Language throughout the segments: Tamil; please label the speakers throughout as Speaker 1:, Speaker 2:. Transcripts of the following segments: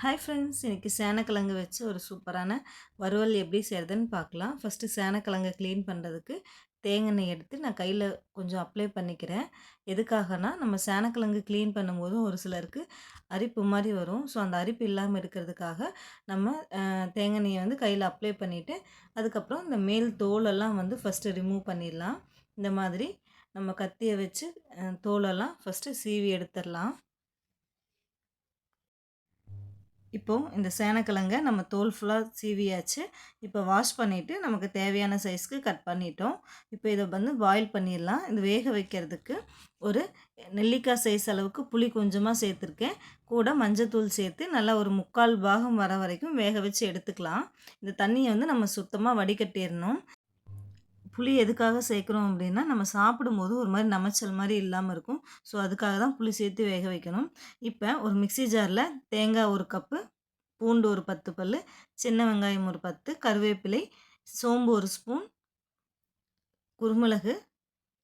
Speaker 1: ஹாய் ஃப்ரெண்ட்ஸ் இன்றைக்கி சேனக்கிழங்கு வச்சு ஒரு சூப்பரான வறுவல் எப்படி செய்கிறதுன்னு பார்க்கலாம். ஃபஸ்ட்டு சேனக்கிழங்கு க்ளீன் பண்ணுறதுக்கு தேங்காய் எடுத்து நான் கையில் கொஞ்சம் அப்ளை பண்ணிக்கிறேன். எதுக்காகனா நம்ம சேனக்கிழங்கு க்ளீன் பண்ணும்போதும் ஒரு சிலருக்கு அரிப்பு மாதிரி வரும். ஸோ அந்த அரிப்பு இல்லாமல் இருக்கிறதுக்காக நம்ம தேங்காய் வந்து கையில் அப்ளை பண்ணிவிட்டு அதுக்கப்புறம் இந்த மேல் தோலெல்லாம் வந்து ஃபஸ்ட்டு ரிமூவ் பண்ணிடலாம். இந்த மாதிரி நம்ம கத்தியை வச்சு தோலெல்லாம் ஃபஸ்ட்டு சீவி எடுத்துடலாம். இப்போது இந்த சேனக்கிழங்க நம்ம தோல் ஃபுல்லாக சீவியாச்சு. இப்போ வாஷ் பண்ணிவிட்டு நமக்கு தேவையான சைஸ்க்கு கட் பண்ணிட்டோம். இப்போ இதை வந்து பாயில் பண்ணிடலாம். இது வேக வைக்கிறதுக்கு ஒரு நெல்லிக்காய் சைஸ் அளவுக்கு புளி கொஞ்சமாக சேர்த்துருக்கேன். கூட மஞ்சத்தூள் சேர்த்து நல்லா ஒரு முக்கால் பாகம் வர வரைக்கும் வேக வச்சு எடுத்துக்கலாம். இந்த தண்ணியை வந்து நம்ம சுத்தமாக வடிகட்டிடணும். புளி எதுக்காக சேர்க்குறோம் அப்படின்னா நம்ம சாப்பிடும்போது ஒரு மாதிரி நமைச்சல் மாதிரி இல்லாமல் இருக்கும். ஸோ அதுக்காக தான் புளி சேர்த்து வேக வைக்கணும். இப்போ ஒரு மிக்சி ஜாரில் தேங்காய் ஒரு கப்பு பூண்டு ஒரு பத்து பல் சின்ன வெங்காயம் ஒரு பத்து கருவேப்பிலை சோம்பு ஒரு ஸ்பூன் குருமிளகு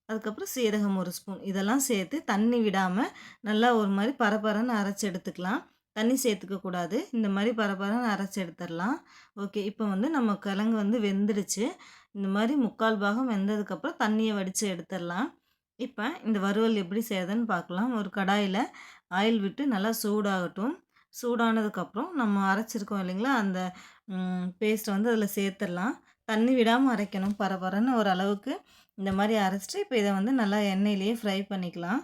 Speaker 1: அதுக்கப்புறம் சீரகம் ஒரு ஸ்பூன். இதெல்லாம் சேர்த்து தண்ணி விடாமல் நல்லா ஒரு மாதிரி பரபரன்னு அரைச்சி எடுத்துக்கலாம். தண்ணி சேர்த்துக்கக்கூடாது இந்த மாதிரி பரபரன்னு அரைச்சி எடுத்துடலாம். ஓகே. இப்போ வந்து நம்ம கிழங்கு வந்து வெந்துடுச்சு. இந்த மாதிரி முக்கால் பாகம் வெந்ததுக்கப்புறம் தண்ணியை வடித்து எடுத்துடலாம் இப்போ இந்த வறுவல் எப்படி செய்யறதுன்னு பார்க்கலாம் ஒரு கடாயில் ஆயில் விட்டு நல்லா சூடாகட்டும். சூடானதுக்கப்புறம் நம்ம அரைச்சிருக்கோம் இல்லைங்களா? அந்த பேஸ்ட்டை வந்து அதில் சேர்த்துடலாம் தண்ணி விடாமல் அரைக்கணும். பரபரன்னு ஒரு அளவுக்கு இந்த மாதிரி அரைச்சிட்டு இப்போ இதை வந்து நல்லா எண்ணெயிலேயே ஃப்ரை பண்ணிக்கலாம்.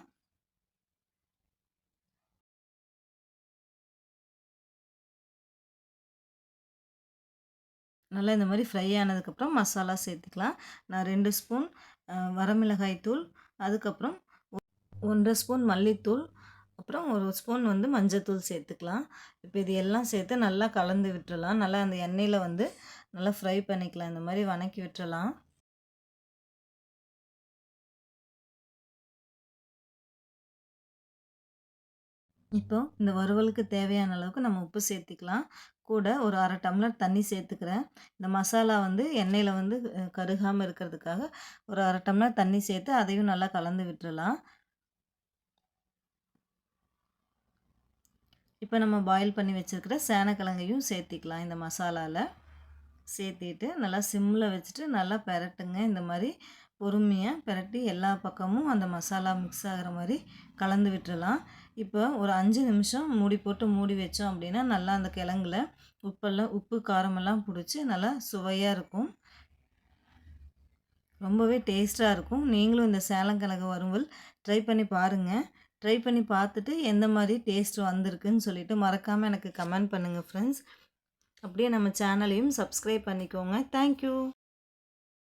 Speaker 1: நல்லா இந்த மாதிரி ஃப்ரை ஆனதுக்கப்புறம் மசாலா சேர்த்துக்கலாம். நான் ரெண்டு ஸ்பூன் வரமிளகாய் தூள் அதுக்கப்புறம் ஒன்றரை ஸ்பூன் மல்லித்தூள் அப்புறம் ஒரு ஸ்பூன் வந்து மஞ்சத்தூள் சேர்த்துக்கலாம். இப்போ இது எல்லாம் சேர்த்து நல்லா கலந்து விட்டுறலாம். நல்லா அந்த எண்ணெயில் வந்து நல்லா ஃப்ரை பண்ணிக்கலாம். இந்த மாதிரி வணக்கி விட்டுறலாம். இப்போ இந்த வறுவலுக்கு தேவையான அளவுக்கு நம்ம உப்பு சேர்த்துக்கலாம். கூட ஒரு அரை டம்ளர் தண்ணி சேர்த்துக்கிறேன். இந்த மசாலா வந்து எண்ணெயில் வந்து கருகாமல் இருக்கிறதுக்காக ஒரு அரை டம்ளர் தண்ணி சேர்த்து அதையும் நல்லா கலந்து விட்டுறலாம். இப்போ நம்ம பாயில் பண்ணி வச்சுருக்கிற சேனக்கிழங்கையும் சேர்த்திக்கலாம் இந்த மசாலாவில் சேர்த்திட்டு நல்லா சிம்மில் வச்சுட்டு நல்லா பெரட்டுங்க. இந்த மாதிரி பொறுமையாக பிரட்டி எல்லா பக்கமும் அந்த மசாலா மிக்ஸ் ஆகிற மாதிரி கலந்து விட்டுடலாம் இப்போ ஒரு அஞ்சு நிமிஷம் மூடி போட்டு மூடி வச்சோம் அப்படின்னா நல்லா அந்த கிழங்குல உப்பெல்லாம் உப்பு காரமெல்லாம் பிடிச்சி நல்லா சுவையாக இருக்கும். ரொம்பவே டேஸ்ட்டாக இருக்கும். நீங்களும் இந்த சேலங்கிழங்கு வறுவல் ட்ரை பண்ணி பாருங்கள் ட்ரை பண்ணி பார்த்துட்டு எந்த மாதிரி டேஸ்ட் வந்திருக்குன்னு சொல்லிவிட்டு மறக்காமல் எனக்கு கமெண்ட் பண்ணுங்கள் ஃப்ரெண்ட்ஸ் அப்படியே நம்ம சேனலையும் சப்ஸ்கிரைப் பண்ணிக்கோங்க. தேங்க்யூ